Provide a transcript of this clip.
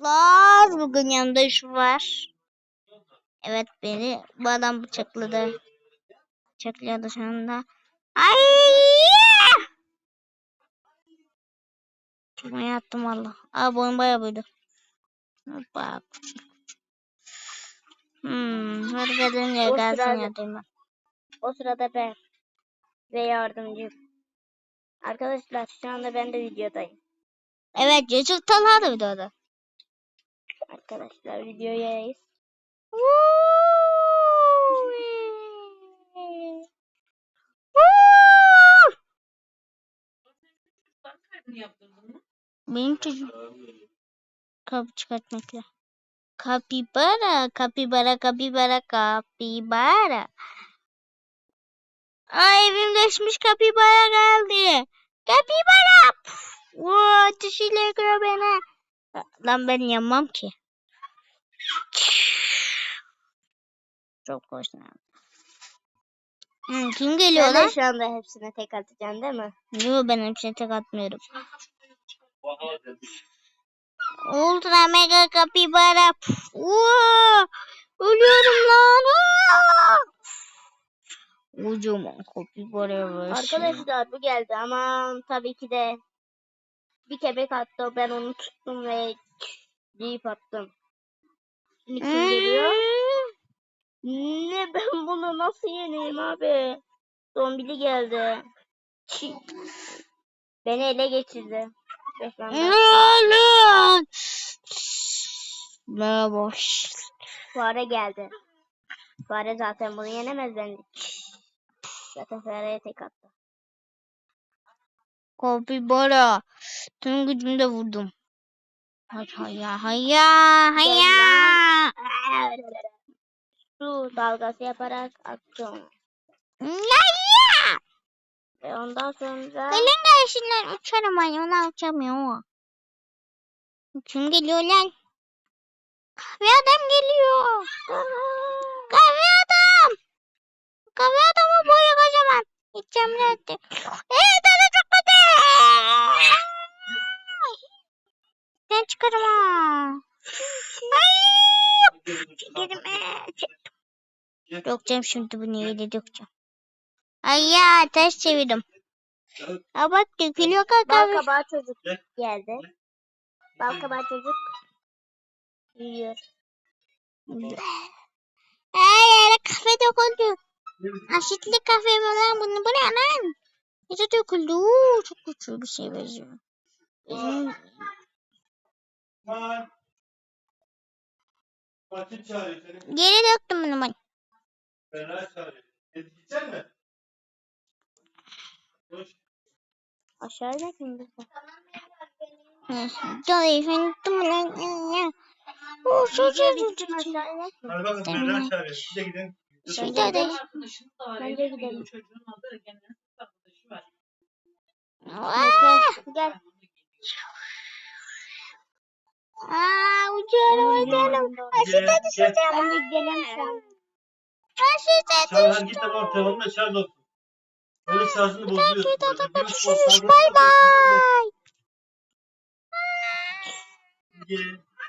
arkadaşlar. Bugün yanımda şu var. Evet beni bu adam bıçakladı. Bıçaklıyordu şu anda. Ay! Çok yattım valla. Aa boyun bayağı buydu. Hoppa. Hmm, hadi kadın ya gelsin yatayım ben. O sırada ben ve yardımcım. Arkadaşlar şu anda ben de videodayım. Evet Yusuf Talha da videoda. Arkadaşlar videoyayız. Benim çocuğum kapı çıkartmakla. Kapibara, kapibara, kapibara, kapibara. Ay evim geçmiş kapibara geldi. Kapibara. Puf, ateşiyle yakıyor beni. Lan ben yanmam ki. Çok hoşlandım. Hmm, kim geliyor Sen de lan? şu anda hepsine tek atacaksın değil mi? Yok ben hepsine tek atmıyorum. Ultra mega kapibara. Puf, uaa! Ölüyorum lan. uaa! Kocaman kapibara var. Arkadaşlar bu geldi ama tabii ki de bir kebek attı. Ben onu tuttum ve deyip attım. Şimdi kim geliyor? Ne ben bunu nasıl yeneyim abi? Zombili geldi. Çi- Beni ele geçirdi. Lan! Merhaba. Fare geldi. Fare zaten bunu yenemez bence. Zaten fareye tek attı. Kapibara. Tüm gücümle vurdum. Hayya hayya hayya. Su dalgası yaparak attım. Hayya. Ve ondan sonra Gelin gelsinler uçarım ay ona uçamıyor. Kim geliyor lan? Kahve adam geliyor. Kahve adam. Kahve adamı boyu kocaman. Cemre etti. Eee tadı çok kötü. Ben çıkarım ha. Ay. Çekerim. Dökeceğim şimdi bunu yedi dökeceğim. Ay ya ters çevirdim. Ha bak dökülüyor bal kakao. kabağı çocuk geldi. Bal kabağı çocuk yiyor. Ay yere kahve döküldü. Asitli kahve mi lan bunu bu ne lan? İşte döküldü. Çok kötü bir şey benziyor. Geri döktüm bunu ben. Fena çağırıyor. Gidip gidecek mi? Hoş. Aşağıda lan. Oo çok Gittim güzel. aşağıya. Hadi bakalım Fena çağırıyor. Siz de gidin. Şimdi de. Da. Bence evli bir gidelim. Çocuğun adı Egemen arkadaşı var. Aa, Gel. aa uçuyorum uçuyorum. Aşırı Gel, gel. Ben de gidelim şu an. Aşırı Çağır hadi git de bak telefonla şarj olsun. Öyle şarjını bozuyorsun. Da Böyle bir görüşürüz. Bay bay. Gel.